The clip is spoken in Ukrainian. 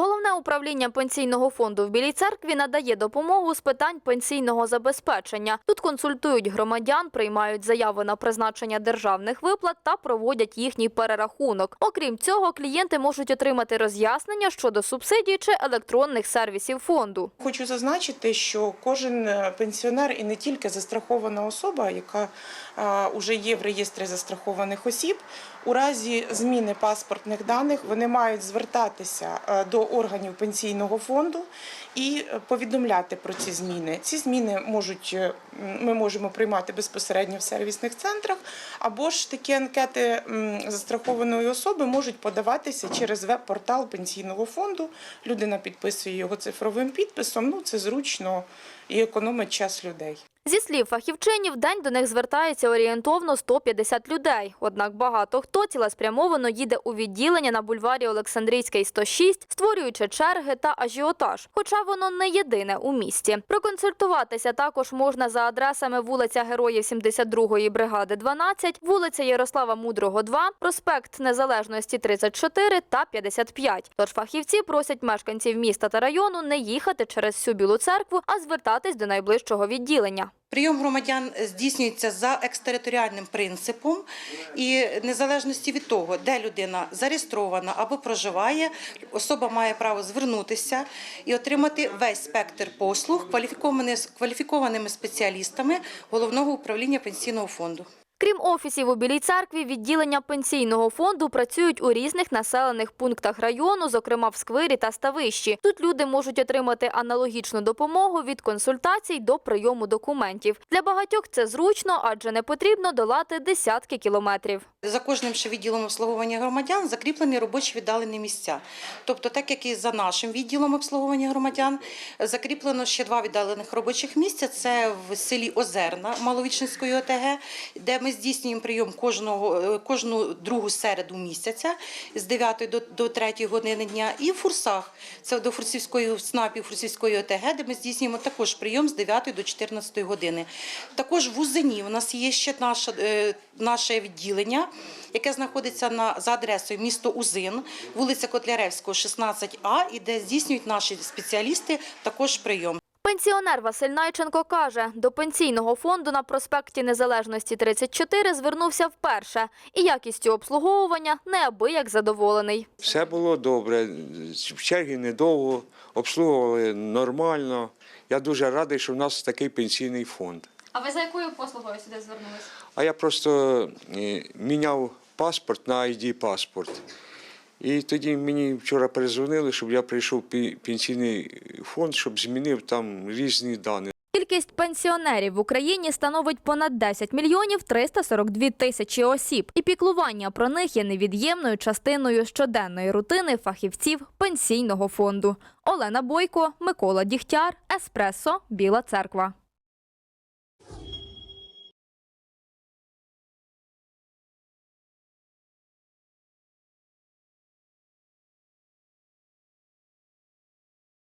Головне управління пенсійного фонду в Білій церкві надає допомогу з питань пенсійного забезпечення. Тут консультують громадян, приймають заяви на призначення державних виплат та проводять їхній перерахунок. Окрім цього, клієнти можуть отримати роз'яснення щодо субсидій чи електронних сервісів фонду. Хочу зазначити, що кожен е, пенсіонер і не тільки застрахована особа, яка вже є в реєстрі застрахованих осіб, у разі зміни паспортних даних вони мають звертатися е, до органів пенсійного фонду і е, повідомляти про ці зміни. Ці зміни можуть е, ми можемо приймати безпосередньо в сервісних центрах, або ж такі анкети застрахованої особи можуть подаватися через веб-портал пенсійного фонду. Людина підписує його цифровим підписом. Ну це зручно і економить час людей. Зі слів фахівчинів, день до них звертається орієнтовно 150 людей. Однак багато хто цілеспрямовано їде у відділення на бульварі Олександрійський 106, створюючи черги та ажіотаж. Хоча воно не єдине у місті. Проконсультуватися також можна за адресами вулиця Героїв 72-ї бригади 12, вулиця Ярослава Мудрого 2, проспект Незалежності 34 та 55. Тож фахівці просять мешканців міста та району не їхати через всю білу церкву, а звертатись до найближчого відділення. Прийом громадян здійснюється за екстериторіальним принципом і незалежності від того, де людина зареєстрована або проживає, особа має право звернутися і отримати весь спектр послуг кваліфікованими- спеціалістами головного управління пенсійного фонду. Крім офісів у Білій церкві, відділення пенсійного фонду працюють у різних населених пунктах району, зокрема в Сквирі та Ставищі. Тут люди можуть отримати аналогічну допомогу від консультацій до прийому документів. Для багатьох це зручно, адже не потрібно долати десятки кілометрів. За кожним ще відділом обслуговування громадян закріплені робочі віддалені місця. Тобто, так як і за нашим відділом обслуговування громадян, закріплено ще два віддалених робочих місця. Це в селі Озерна Маловічницької ОТГ, де ми здійснюємо прийом кожного е, кожну другу середу місяця з 9 до, до 3 години дня, і в Фурсах. Це до Фурсівської СНАПі, Фурсівської ОТГ, де ми здійснюємо також прийом з 9 до 14 години. Також в Узині у нас є ще наше, е, наше відділення, яке знаходиться на, за адресою місто Узин, вулиця Котляревського, 16А, і де здійснюють наші спеціалісти також прийом. Пенсіонер Василь Найченко каже, до пенсійного фонду на проспекті Незалежності 34 звернувся вперше і якістю обслуговування неабияк задоволений. Все було добре, в черги недовго, обслуговували нормально. Я дуже радий, що в нас такий пенсійний фонд. А ви за якою послугою сюди звернулися? А я просто е, міняв паспорт на ID паспорт. І тоді мені вчора перезвонили, щоб я прийшов пенсійний фонд, щоб змінив там різні дані. Кількість пенсіонерів в Україні становить понад 10 мільйонів 342 тисячі осіб, і піклування про них є невід'ємною частиною щоденної рутини фахівців пенсійного фонду. Олена Бойко, Микола Дігтяр, Еспресо, Біла Церква.